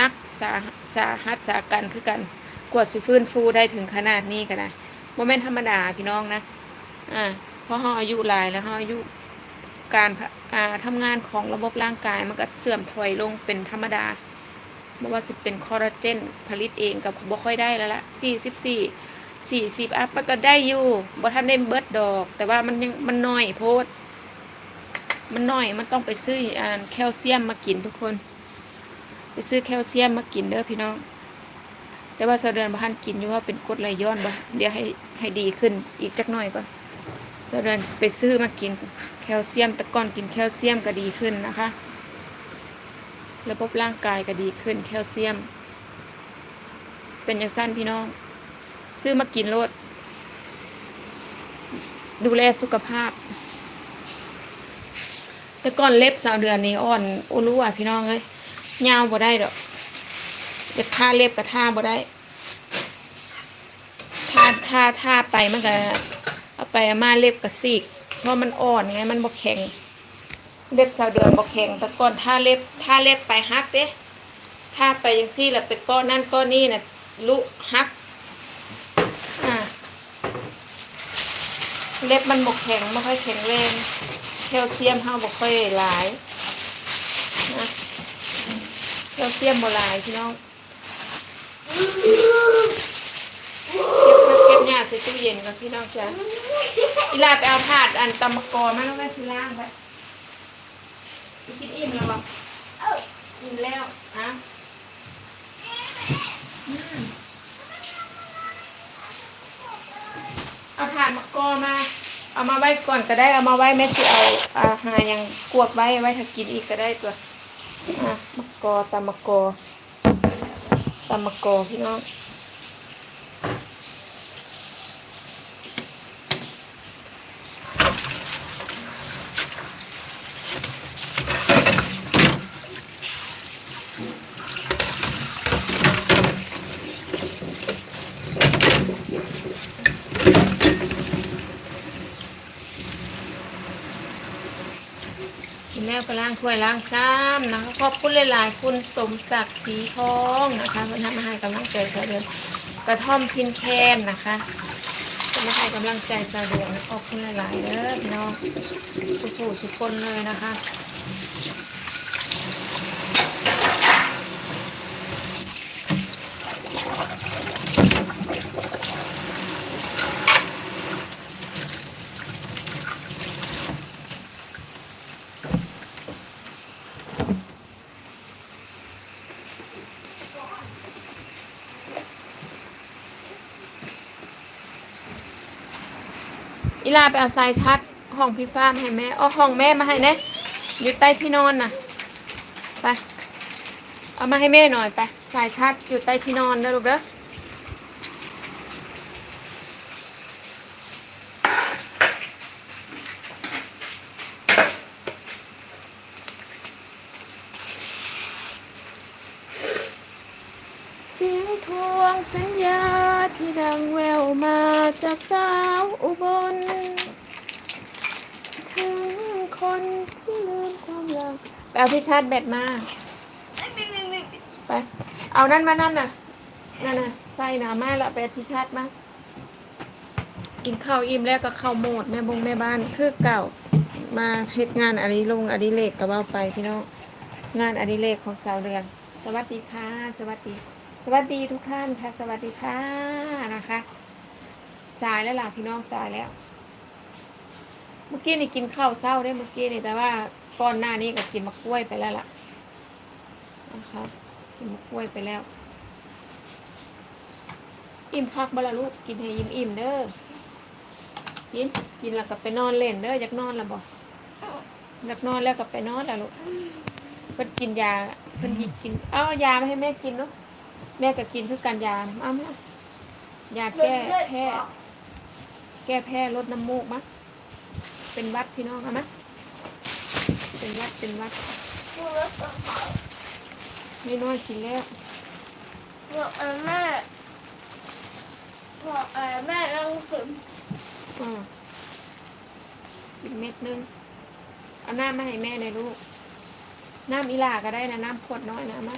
นักสาสาหัสสากันคือกันกว่าสิฟื้นฟูได้ถึงขนาดนี้ก็ได้โมเมนต์ธรรมดาพี่น้องนะอ่าเพราะเขาอายุหลายแล้วเขาอายุการอ่าทำงานของระบบร่างกายมันก็เสื่อมถอยลงเป็นธรรมดาไม่ว่าสิเป็นคอลลาเจนผลิตเองกับบ่ค่อยได้แล้วละสี่สิบสี่สี่สิบอัพมันก็ได้อยู่บ่ทันได้เบิร์ดดอก แต่ว่ามันยังมันน้อยโพด มันน้อยมันต้องไปซื้ออ่าแคลเซียมมากินทุกคน ไปซื้อแคลเซียมมากินเด้อพี่น้อง แต่ว่าเสาเดือนบ้านกินอยู่ว่าเป็นกรดไหลย้อนบ่เดี๋ยวให้ให้ดีขึ้นอีกจักหน่อยก่อนเสาเดือนไปซื้อมากินแคลเซียมแต่ก่อนกินแคลเซียมก็ดีขึ้นนะคะ ระบบร่างกายก็ดีขึ้นแคลเซียม เป็นอย่างสั้นพี่น้อง ซื้อมากินโลด ดูแลสุขภาพแต่ก่อนเล็บสาวเดือนนี้อ่อนโอรู้อะพี่น้องเอ้ย ยาวบ่ได้ดอกเล็บท่าเล็บกับท่าบ่ได้ท่าท่าท่าไปมันก็เอาไปมาเล็บกับซีก เพราะมันอ่อนไงมันบ่แข็ง เล็บสาวเดือนบ่แข็งแต่ก่อนท่าเล็บท่าเล็บไปฮักเด้ท่าไปยังซี่แหละไปก้อนนั่นก้อนนี่น่ะลุฮักเล็บมันบ่แข็งไม่ค่อยแข็งแรงแคลเซียมเฮาบ่ค่อยหลายนะ แคลเซียมบ่หลายพี่น้องเก็บเก็บหญ้าใส่ตู้เย็นก่อนพี่น้องจ้ะอีลาไปเอาถาดอันตำมะกอมาแล้วไว้ที่ล่างไปกินอิ่มแล้วบ่อิ่มแล้วอะเอาถาดมะกอมา เอามาไว้ก่อนก็ได้ เอามาไว้แม่ที่เอาอาหารยังกวกไว้ไว้ถ้ากินอีกก็ได้ตัว มะกอตามะกอตามะกอพี่น้อง กินแล้วก็ล้างถ้วยล้างซ้ำนะคะขอบคุณหลายๆคุณสมศักดิ์สีทองนะคะเพื่อนทำมาให้กำลังใจสาวเดือนกระท่อมพินแคนนะคะเพื่อนมาให้กำลังใจสาวเดือนขอบคุณหลายๆเด้อพี่น้องสุขสุคนเลยนะคะ อีลาไปเอาสายชัดห้องพี่ฟ้ามาให้แม่เอห้องแม่มาให้เนะอยู่ใต้ที่นอนน่ะไปเอามาให้แม่หน่อยไปสายชัดอยู่ใต้ที่นอนเด้อลูกเด้อเสียงทวงสัญญา ที่ดังแววมาจากสาวอุบล ถึงคนที่ลืมความรักไปเอาที่ชาร์จแบตมา ไป เอานั่นมานั่นน่ะ นั่นน่ะไฟหนามาละไปเอาที่ชาร์จมา กินข้าวอิ่มแล้วก็เข้าโหมดแม่บงแม่บ้านคือเก่า มาเฮ็ดงานอดิลงอดิเลกกับว่าไปพี่น้อง งานอดิเรกของสาวเดือน สวัสดีค่ะ สวัสดี สวัสดีทุกท่านค่ะ สวัสดีค่ะนะคะสายแล้วล่ะพี่น้องสายแล้ว เมื่อกี้นี่กินข้าวเศร้าได้เมื่อกี้นี่แต่ว่าก่อนหน้านี้ก็กินมะกล้วยไปแล้วล่ะนะคะกินมะกล้วยไปแล้ว อิ่มคักบละลูกกินให้ยิ้มอิ่มเด้อกินกินแล้วก็ไปนอนเล่นเด้ออยากนอนแล้วบ่อยากนอนแล้วก็ไปนอนแล้วลูกเพิ่นกินยาเพิ่นหยิบกิน เอายามาให้แม่กินเนาะ แม่ก็กินคือกันยาเอามายาแก้แพ้ แก้แพ้ลดน้ำมูกมะเป็นหวัดพี่น้องเอามะเป็นหวัดเป็นหวัดนี่น้อยกินแล้วบอกเออแม่บอกเออแม่ต้องฝึกอ่าอีกเม็ดนึงเอาน้ำมาให้แม่ในอยลูกน้ำอีหลาก็ได้นะน้ำขวดน้อยนะเอามา